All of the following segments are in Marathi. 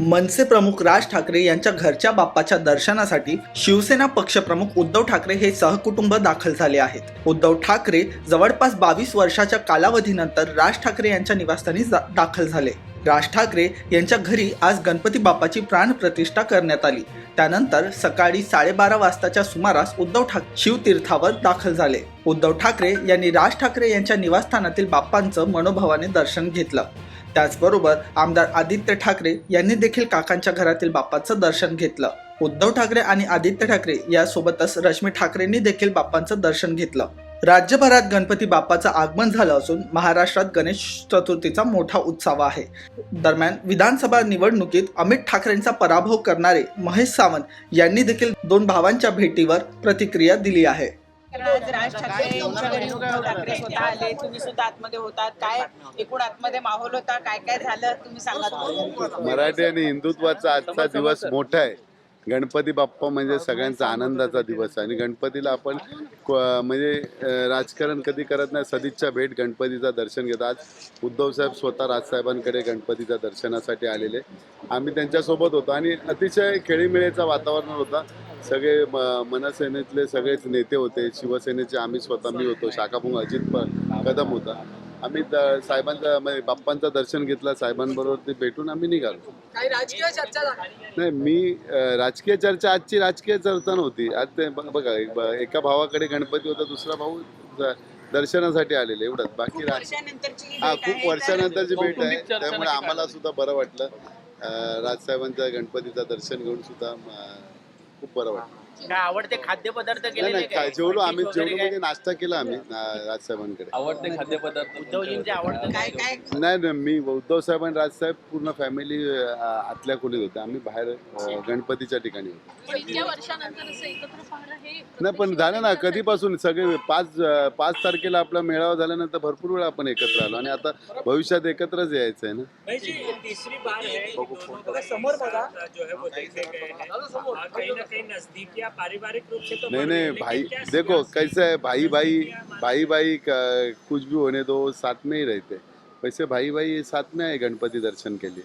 मनसे प्रमुख राज ठाकरे यांच्या घरच्या बाप्पाच्या दर्शनासाठी शिवसेना पक्षप्रमुख उद्धव ठाकरे हे सहकुटुंब दाखल झाले आहेत. उद्धव ठाकरे जवळपास बावीस वर्षाच्या कालावधीनंतर राज ठाकरे यांच्या निवासस्थानी जा- दाखल झाले. राज ठाकरे यांच्या घरी आज गणपती बाप्पाची प्राणप्रतिष्ठा करण्यात आली. त्यानंतर सकाळी साडेबारा वाजताच्या सुमारास उद्धव ठाकरे शिवतीर्थावर दाखल झाले. उद्धव ठाकरे यांनी राज ठाकरे यांच्या निवासस्थानातील बाप्पांचं मनोभावाने दर्शन घेतलं. त्याचबरोबर आमदार आदित्य ठाकरे यांनी देखील काकांच्या घरातील बाप्पाचं दर्शन घेतलं. उद्धव ठाकरे आणि आदित्य ठाकरे यासोबतच रश्मी ठाकरेंनी देखील बाप्पांचं दर्शन घेतलं. राज्यभरात गणपती बाप्पाचं आगमन झालं असून महाराष्ट्रात गणेश चतुर्थीचा मोठा उत्साह आहे. दरम्यान विधानसभा निवडणुकीत अमित ठाकरेंचा पराभव करणारे महेश सावंत यांनी देखील दोन भावांच्या भेटीवर प्रतिक्रिया दिली आहे. आज राज ठाकरे उद्धव ठाकरे स्वतः आले तुम्ही सुद्धा आतमध्ये होतात. काय एकूण आतमध्ये माहोल होता? काय काय झालं? तुम्ही सांगा. मराठी आणि हिंदुत्वाचा आजचा दिवस मोठा आहे. गणपती बाप्पा म्हणजे सगळ्यांचा आनंदाचा दिवस आहे. आणि गणपतीला आपण म्हणजे राजकारण कधी करत नाही. सदिच्छा भेट गणपतीचं दर्शन घेतो. आज उद्धव साहेब स्वतः राजसाहेबांकडे गणपतीच्या दर्शनासाठी आलेले. आम्ही त्यांच्यासोबत होतो. आणि अतिशय खेळीमेळीचा वातावरण होता. सगळे म- मनसेनेतले सगळेच नेते होते. शिवसेनेचे आम्ही स्वतः मी होतो. शाखाप्रमुख अजित प- कदम होता. आम्ही द- साहेबांचा म्हणजे बाप्पांचं दर्शन घेतलं. साहेबांबरोबर ते भेटून आम्ही निघालो. काही राजकीय चर्चा नाही मी राजकीय चर्चा आजची राजकीय चर्चा नव्हती. आज ते बघा एक- भावाकडे गणपती होता दुसरा भाऊ दर्शनासाठी आलेले. एवढंच. बाकी ही हा भेट खूप वर्षानंतरची भेट आहे. त्यामुळे आम्हाला सुद्धा बरं वाटलं. राजसाहेबांच्या गणपतीचं दर्शन घेऊन सुद्धा खूप बरं वाटलं. काय आवडते खाद्यपदार्थ नाही केलेले नाही काय? काय जेवलो आम्ही जेवलो? म्हणजे नाश्ता केला आम्ही ना- राजसाहेबांकडे आवडते खाद्यपदार्थ उद्धवजींचे आवडतं काय काय? नाही नाही मी उद्धव साहेब आणि राजसाहेब पूर्ण फॅमिली आतल्या खोलीत होते. आम्ही बाहेर अ, गणपतीच्या ठिकाणी होतो. पण इतक्या वर्षानंतर असं एकत्र पाहणं हे नाही पण झालं ना कधीपासून सगळे पाच पाच तारखेला आपला मेळावा झाल्यानंतर भरपूर वेळा आपण एकत्र आलो आणि आता भविष्यात एकत्रच यायचं आहे ना तीसरी बार है ये दोनों बघा, समोर बघा. जो है वो देखे गए हैं और कहीं ना कहीं नज़दीक या पारिवारिक रूप से तो नहीं नहीं भाई देखो कैसे है भाई भाई भाई भाई कुछ भी होने दो साथ में ही रहते। वैसे भाई भाई साथ में आए गणपति दर्शन के लिए।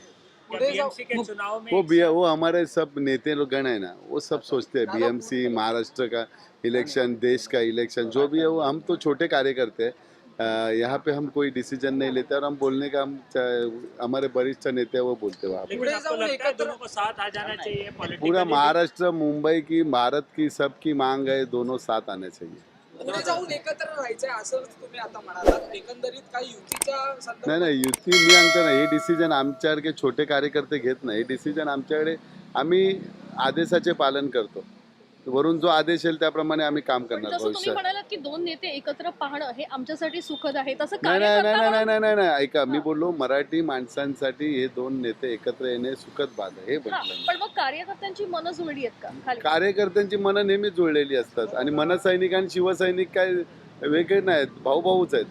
या BMC के चुनाव में वो बी वो हमारे सब नेते लोग गण है ना वो सब सोचते हैं बीएमसी महाराष्ट्र का इलेक्शन देश का इलेक्शन जो भी है वो हम तो छोटे कार्यकर्ते हैं। अ, यहाँ पे हम कोई डिसीजन नहीं लेते और हम बोलने का हम हमारे वरिष्ठ नेते हैं वो बोलते हैं वहाँ पे। पूरा? महाराष्ट्र मुंबई की भारत की सबकी मांग है दोनों साथ आने चाहिए। जाऊन एकत्र राहायचंय असं तुम्ही आता म्हणालात. एकंदरीत काही युतीच्या नाही नाही युती मी सांगतो ना हे डिसिजन आमच्यासारखे छोटे कार्यकर्ते घेत नाही. हे डिसिजन आमच्याकडे आम्ही आदेशाचे पालन करतो. वरून जो आदेश येईल त्याप्रमाणे आम्ही काम करणार भविष्यात. म्हणालात की दोन नेते एकत्र पाहणं हे आमच्यासाठी सुखद आहे तसं नाही नाही नाही नाही म्हणून- नाही नाही नाही ऐका मी बोललो मराठी माणसांसाठी हे दोन नेते एकत्र येणे सुखद बात आहे हे हा, म्हटलं मी. पण मग कार्यकर्त्यांची मनं जुळली आहेत का खाली? कार्यकर्त्यांची मनं नेहमी जुळलेली असतात आणि मनसैनिक आणि शिवसैनिक काय वेगळे नाहीत भाऊ भाऊच आहेत.